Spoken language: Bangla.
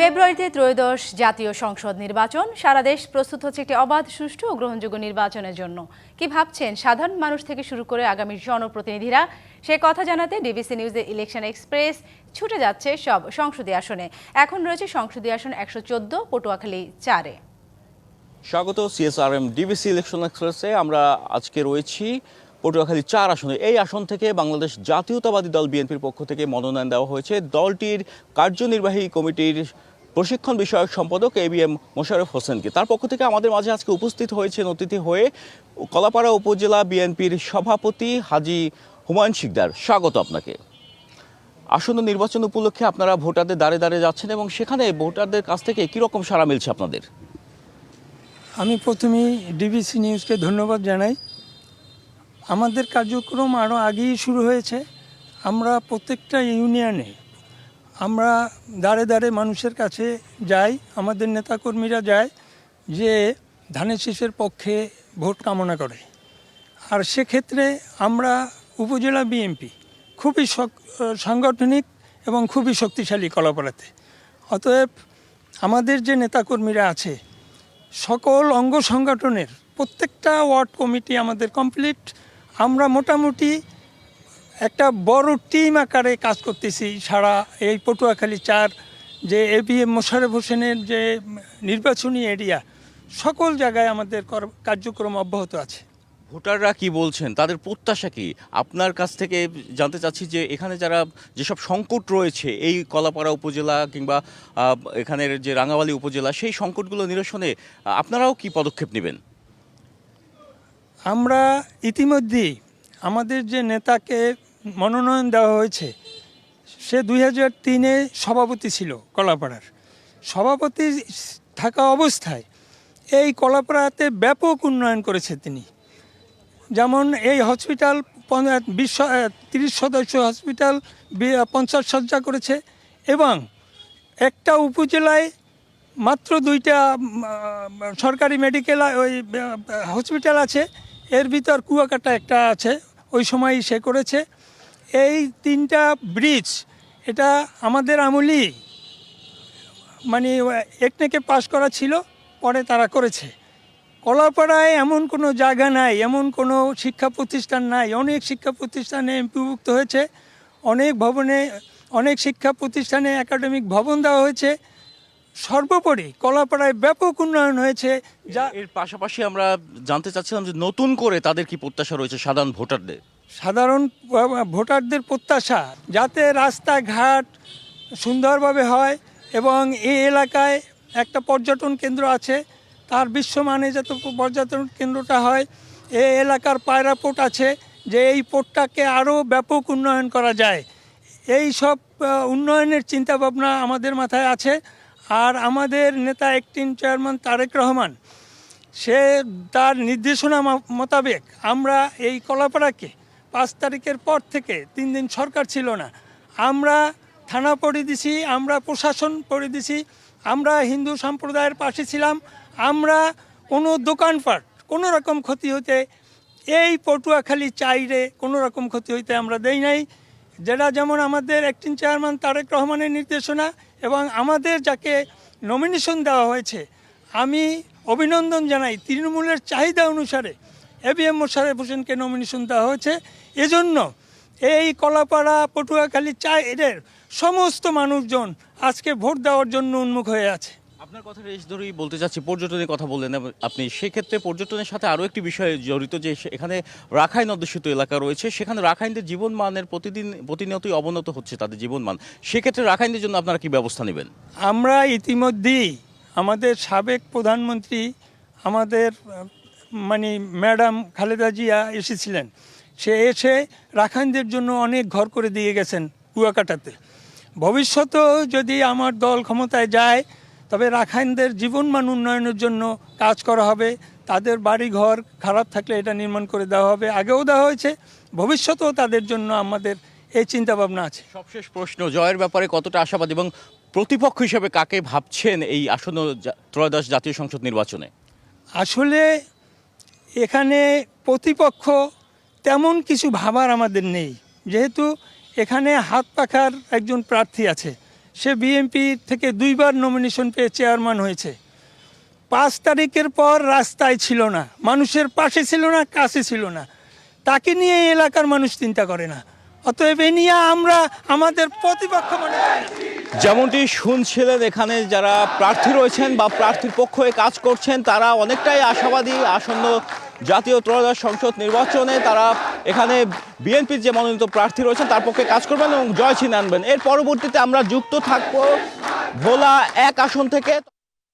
ফেব্রুয়ারিতে ত্রয়োদশ জাতীয় সংসদ নির্বাচন। সারা দেশ প্রস্তুত হচ্ছে একটি অবাধ, সুষ্ঠু ও গ্রহণযোগ্য নির্বাচনের জন্য। কি ভাবছেন সাধারণ মানুষ থেকে শুরু করে আগামী জনপ্রতিনিধিরা? সে কথা জানাতে ডিবিসি নিউজের ইলেকশন এক্সপ্রেস ছুটে যাচ্ছে সব সংসদীয় আসনে। এখন রয়েছে সংসদীয় আসন একশো চোদ্দ, পটুয়াখালী চারে। স্বাগত সিএসআরএম ডিবিসি ইলেকশন এক্সপ্রেসে। আমরা আজকে রয়েছি পটুয়াখালী চার আসনে। এই আসন থেকে বাংলাদেশ জাতীয়তাবাদী দল বিএনপির পক্ষ থেকে মনোনয়ন দেওয়া হয়েছে। দলটির কার্যনির্বাহী কমিটির প্রশিক্ষণ বিষয়ক সম্পাদক এ বি এম মোশাররফ হোসেনকে। তার পক্ষ থেকে আমাদের মাঝে আজকে উপস্থিত হয়েছেন অতিথি হয়ে কলাপাড়া উপজেলা বিএনপির সভাপতি হাজি হুমায়ুন শিকদার। স্বাগত আপনাকে। আসন্ন নির্বাচন উপলক্ষে আপনারা ভোটারদের দাঁড়ে দাঁড়িয়ে যাচ্ছেন এবং সেখানে ভোটারদের কাছ থেকে কীরকম সাড়া মিলছে আপনাদের? আমি প্রথমেই ডিবিসি নিউজকে ধন্যবাদ জানাই। আমাদের কার্যক্রম আরও আগেই শুরু হয়েছে। আমরা প্রত্যেকটা ইউনিয়নে আমরা দাঁড়ে দাঁড়ে মানুষের কাছে যাই, আমাদের নেতাকর্মীরা যায় যে ধানের শীষের পক্ষে ভোট কামনা করে। আর সেক্ষেত্রে আমরা উপজেলা বিএনপি খুবই সাংগঠনিক এবং খুবই শক্তিশালী কলাপাড়াতে। অতএব আমাদের যে নেতাকর্মীরা আছে, সকল অঙ্গ সংগঠনের প্রত্যেকটা ওয়ার্ড কমিটি আমাদের কমপ্লিট। আমরা মোটামুটি একটা বড় টিম আকারে কাজ করতেছি সারা এই পটুয়াখালী চার, যে এ বি এম মোশারফ হোসেনের যে নির্বাচনী এরিয়া সকল জায়গায় আমাদের কর- কার্যক্রম অব্যাহত আছে। ভোটাররা কি বলছেন? তাদের প্রত্যাশা কি? আপনার কাছ থেকে জানতে চাচ্ছি যে এখানে যারা যেসব সংকট রয়েছে, এই কলাপাড়া উপজেলা কিংবা এখানের যে রাঙামালি উপজেলা, সেই সংকটগুলো নিরসনে আপনারাও কি পদক্ষেপ নেবেন? আমরা ইতিমধ্যেই আমাদের যে নেতাকে মনোনয়ন দেওয়া হয়েছে, সে দুই হাজার তিনে সভাপতি ছিল কলাপাড়ার। সভাপতি থাকা অবস্থায় এই কলাপাড়াতে ব্যাপক উন্নয়ন করেছে তিনি। যেমন এই হসপিটাল বিশ তিরিশ সদস্য হসপিটাল পঞ্চাশ সজ্জা করেছে এবং একটা উপজেলায় মাত্র দুইটা সরকারি মেডিকেল, ওই হসপিটাল আছে। এর ভিতর কুয়াকাটা একটা আছে, ওই সময় সে করেছে। এই তিনটা ব্রিজ, এটা আমাদের আমলি মানে একনেকে পাশ করা ছিল, পরে তারা করেছে। কলাপাড়ায় এমন কোনো জায়গা নাই, এমন কোনো শিক্ষা প্রতিষ্ঠান নাই। অনেক শিক্ষা প্রতিষ্ঠানে এমপিভুক্ত হয়েছে, অনেক ভবনে, অনেক শিক্ষা প্রতিষ্ঠানে একাডেমিক ভবন দেওয়া হয়েছে। সর্বোপরি কলাপাড়ায় ব্যাপক উন্নয়ন হয়েছে যা এর পাশাপাশি আমরা জানতে চাচ্ছিলাম যে নতুন করে তাদের কি প্রত্যাশা রয়েছে সাধারণ ভোটারদের? সাধারণ ভোটারদের প্রত্যাশা যাতে রাস্তাঘাট সুন্দরভাবে হয় এবং এই এলাকায় একটা পর্যটন কেন্দ্র আছে তার বিশ্বমানে যাতে পর্যটন কেন্দ্রটা হয় এই এলাকার পায়রা পোর্ট আছে যে এই পোর্টটাকে আরও ব্যাপক উন্নয়ন করা যায়। এই সব উন্নয়নের চিন্তাভাবনা আমাদের মাথায় আছে। আর আমাদের নেতা একটিন চেয়ারম্যান তারেক রহমান, সে তার নির্দেশনা মোতাবেক আমরা এই কলাপাড়াকে পাঁচ তারিখের পর থেকে তিন দিন সরকার ছিল না। আমরা থানা পড়ে দিছি, আমরা প্রশাসন পড়ে দিছি, আমরা হিন্দু সম্প্রদায়ের পাশে ছিলাম, আমরা কোনো দোকানপাট কোনো রকম ক্ষতি হতে এই পটুয়াখালী চাইরে কোনো রকম ক্ষতি হইতে আমরা দেই নাই। যেটা যেমন আমাদের একটিন চেয়ারম্যান তারেক রহমানের নির্দেশনা এবং আমাদের যাকে নমিনেশন দেওয়া হয়েছে, আমি অভিনন্দন জানাই তৃণমূলের চাহিদা অনুসারে এ বি এম মোশারেফ হোসেনকে নমিনেশন দেওয়া হয়েছে। এজন্য এই কলাপাড়া, পটুয়াখালী চা এদের সমস্ত মানুষজন আজকে ভোট দেওয়ার জন্য উন্মুখ হয়ে আছে। আপনার কথা রেশ ধরেই বলতে চাচ্ছি, পর্যটনের কথা বললেন আপনি। সেক্ষেত্রে পর্যটনের সাথে আরও একটি বিষয় জড়িত যে এখানে রাখাইন অধ্যুষিত এলাকা রয়েছে। সেখানে রাখাইনদের জীবন মানের প্রতিদিন প্রতিনিয়তই অবনত হচ্ছে তাদের জীবন মান সেক্ষেত্রে রাখাইনদের জন্য আপনারা কি ব্যবস্থা নেবেন? আমরা ইতিমধ্যেই আমাদের সাবেক প্রধানমন্ত্রী, আমাদের মানে ম্যাডাম খালেদা জিয়া এসেছিলেন। সে এসে রাখাইনদের জন্য অনেক ঘর করে দিয়ে গেছেন কুয়াকাটাতে। ভবিষ্যতেও যদি আমার দল ক্ষমতায় যায় তবে রাখাইনদের জীবনমান উন্নয়নের জন্য কাজ করা হবে। তাদের বাড়ি ঘর খারাপ থাকলে এটা নির্মাণ করে দেওয়া হবে। আগেও দেওয়া হয়েছে ভবিষ্যতেও তাদের জন্য আমাদের এই চিন্তাভাবনা আছে। সবশেষ প্রশ্ন জয়ের ব্যাপারে কতটা আশাবাদ এবং প্রতিপক্ষ হিসেবে কাকে ভাবছেন এই আসন্ন ত্রয়োদশ জাতীয় সংসদ নির্বাচনে? আসলে এখানে প্রতিপক্ষ তেমন কিছু ভাবার আমাদের নেই। যেহেতু এখানে হাত পাখার একজন প্রার্থী আছে। সে বিএনপি থেকে দুইবার নমিনেশন পেয়ে চেয়ারম্যান হয়েছে। পাঁচ তারিখের পর রাস্তায় ছিল না। মানুষের পাশে ছিল না, কাছে ছিল না। তাকে নিয়ে এলাকার মানুষ চিন্তা করে না। অতএব এ নিয়ে আমরা আমাদের প্রতিপক্ষ মনে যেমনটি শুনছিলেন এখানে যারা প্রার্থী রয়েছেন বা প্রার্থীর পক্ষ হয়ে কাজ করছেন, তারা অনেকটাই আশাবাদী, আসন্ন জাতীয় ত্রয়োদশ সংসদ নির্বাচনে তারা এখানে বিএনপির যে মনোনীত প্রার্থী রয়েছেন, তার পক্ষে কাজ করবেন এবং জয় ছিনে আনবেন। এর পরবর্তীতে আমরা যুক্ত থাকব ভোলা এক আসন থেকে।